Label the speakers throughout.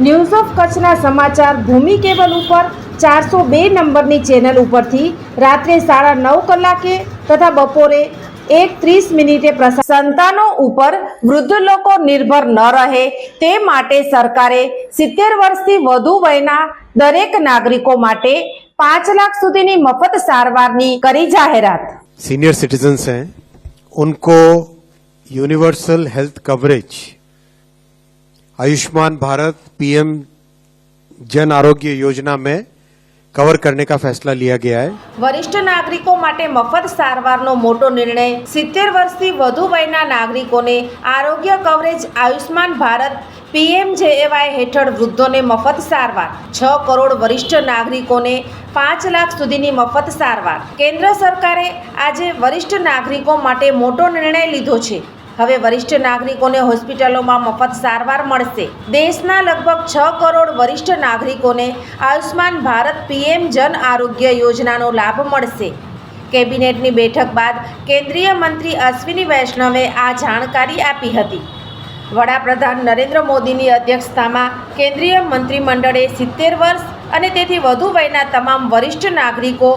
Speaker 1: News of કચ્છના સમાચાર ભૂમિ cable ઉપર ચારસો બે નંબરની ચેનલ ઉપરથી રાત્રે સાડા નવ કલાકે તથા બપોરે એક ત્રીસ મિનિટે પ્રસાર સંતાનો ઉપર વૃદ્ધ લોકો નિર્ભર ન રહે તે માટે સરકારે સિત્તેર વર્ષથી વધુ વયના દરેક નાગરિકો માટે પાંચ લાખ સુધીની મફત સારવારની કરી જાહેરાત
Speaker 2: सीनियर सिटीजन्स हैं उनको universal health coverage Ayushman Bharat PM Jan Arogya योजना में कवर करने का फैसला लिया गया है
Speaker 1: વરિષ્ઠ નાગરિકો માટે મફત સારવારનો મોટો નિર્ણય સિત્તેર વર્ષથી વધુ વયના નાગરિકોને આરોગ્ય કવરેજ આયુષ્માન ભારત પીએમજેએવાય હેઠળ વૃદ્ધોને મફત સારવાર છ કરોડ વરિષ્ઠ નાગરિકોને પાંચ લાખ સુધીની મફત સારવાર કેન્દ્ર સરકારે આજે વરિષ્ઠ નાગરિકો માટે મોટો નિર્ણય લીધો છે હવે વરિષ્ઠ નાગરિકોને હોસ્પિટલોમાં મફત સારવાર મળશે. દેશના લગભગ છ કરોડ વરિષ્ઠ નાગરિકોને આયુષ્માન ભારત પીએમ જન આરોગ્ય યોજનાનો લાભ મળશે. કેબિનેટની બેઠક બાદ કેન્દ્રીય મંત્રી અશ્વિની વૈષ્ણવે આ જાણકારી આપી હતી. વડાપ્રધાન નરેન્દ્ર મોદીની અધ્યક્ષતામાં કેન્દ્રીય મંત્રીમંડળે સિત્તેર વર્ષ અને તેથી વધુ વયના તમામ વરિષ્ઠ નાગરિકો,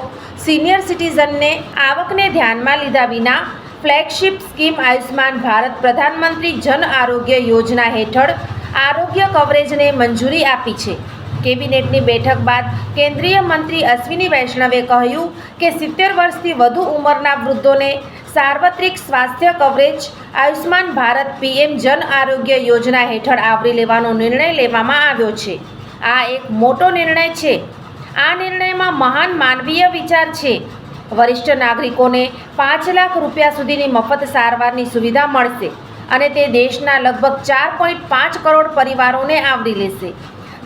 Speaker 1: સિનિયર સિટીઝનને આવકને ધ્યાનમાં લીધા વિના ફ્લેગશિપ સ્કીમ આયુષ્માન ભારત પ્રધાનમંત્રી જન આરોગ્ય યોજના હેઠળ આરોગ્ય કવરેજને મંજૂરી આપી છે. કેબિનેટની બેઠક બાદ કેન્દ્રીય મંત્રી અશ્વિની વૈષ્ણવે કહ્યું કે સિત્તેર વર્ષથી વધુ ઉંમરના વૃદ્ધોને સાર્વત્રિક સ્વાસ્થ્ય કવરેજ આયુષ્માન ભારત પીએમ જન આરોગ્ય યોજના હેઠળ આવરી લેવાનો નિર્ણય લેવામાં આવ્યો છે. આ એક મોટો નિર્ણય છે. આ નિર્ણયમાં મહાન માનવીય વિચાર છે. વરિષ્ઠ નાગરિકોને પાંચ લાખ રૂપિયા સુધીની મફત સારવારની સુવિધા મળશે અને તે દેશના લગભગ ચાર પોઈન્ટ પાંચ કરોડ પરિવારોને આવરી લેશે,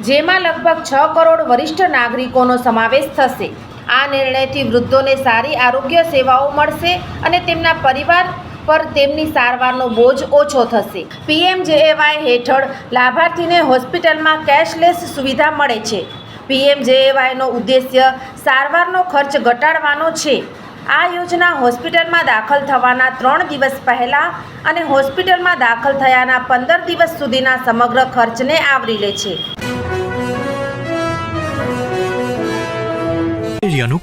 Speaker 1: જેમાં લગભગ છ કરોડ વરિષ્ઠ નાગરિકોનો સમાવેશ થશે. આ નિર્ણયથી વૃદ્ધોને સારી આરોગ્ય સેવાઓ મળશે અને તેમના પરિવાર પર તેમની સારવારનો બોજ ઓછો થશે. પીએમજેએવાય હેઠળ લાભાર્થીને હોસ્પિટલમાં કેશલેસ સુવિધા મળે છે. પીએમજેએવાયનો ઉદ્દેશ્ય સારવારનો ખર્ચ ઘટાડવાનો છે. આ યોજના હોસ્પિટલમાં દાખલ થવાના ત્રણ દિવસ પહેલાં અને હોસ્પિટલમાં દાખલ થયાના પંદર દિવસ સુધીના સમગ્ર ખર્ચને આવરી લે છે.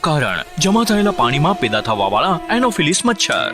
Speaker 3: કારણ, જમા થયેલા પાણીમાં પેદા થવાવાળા એનોફિલિસ મચ્છર.